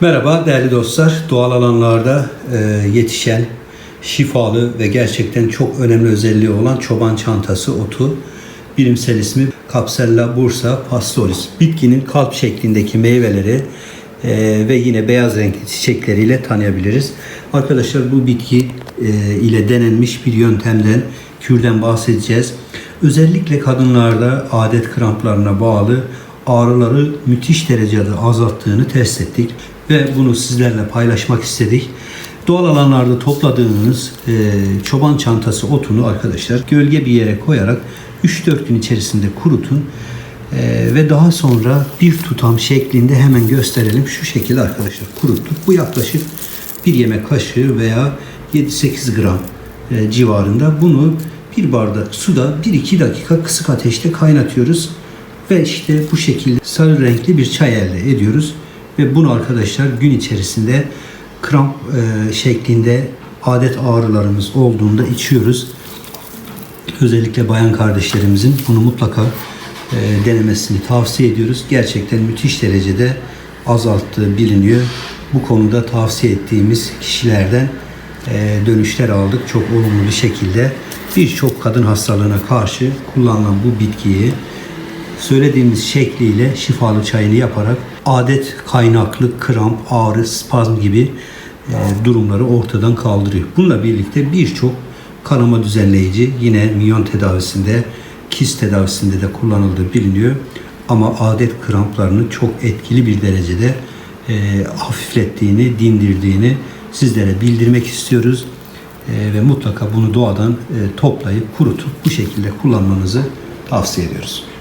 Merhaba değerli dostlar. Doğal alanlarda e, yetişen şifalı ve gerçekten çok önemli özelliği olan çoban çantası otu. Bilimsel ismi Capsella bursa pastoris. Bitkinin kalp şeklindeki meyveleri e, ve yine beyaz renkli çiçekleriyle tanıyabiliriz. Arkadaşlar bu bitki e, ile denenmiş bir yöntemden, kürden bahsedeceğiz. Özellikle kadınlarda adet kramplarına bağlı ağrıları müthiş derecede azalttığını test ettik ve bunu sizlerle paylaşmak istedik. Doğal alanlarda topladığınız e, çoban çantası otunu arkadaşlar gölge bir yere koyarak 3-4 gün içerisinde kurutun e, ve daha sonra bir tutam şeklinde hemen gösterelim. Şu şekilde arkadaşlar kuruttuk. Bu yaklaşık bir yemek kaşığı veya 7-8 gram e, civarında. Bunu bir bardak suda 1-2 dakika kısık ateşte kaynatıyoruz. Ve işte bu şekilde sarı renkli bir çay elde ediyoruz. Ve bunu arkadaşlar gün içerisinde kramp e, şeklinde adet ağrılarımız olduğunda içiyoruz. Özellikle bayan kardeşlerimizin bunu mutlaka e, denemesini tavsiye ediyoruz. Gerçekten müthiş derecede azalttığı biliniyor. Bu konuda tavsiye ettiğimiz kişilerden e, dönüşler aldık çok olumlu bir şekilde. Birçok kadın hastalığına karşı kullanılan bu bitkiyi söylediğimiz şekliyle şifalı çayını yaparak adet kaynaklı kramp, ağrı, spazm gibi e, durumları ortadan kaldırıyor. Bununla birlikte birçok kanama düzenleyici yine minyon tedavisinde, kist tedavisinde de kullanıldığı biliniyor. Ama adet kramplarını çok etkili bir derecede e, hafiflettiğini, dindirdiğini sizlere bildirmek istiyoruz. E, ve mutlaka bunu doğadan e, toplayıp kurutup bu şekilde kullanmanızı tavsiye ediyoruz.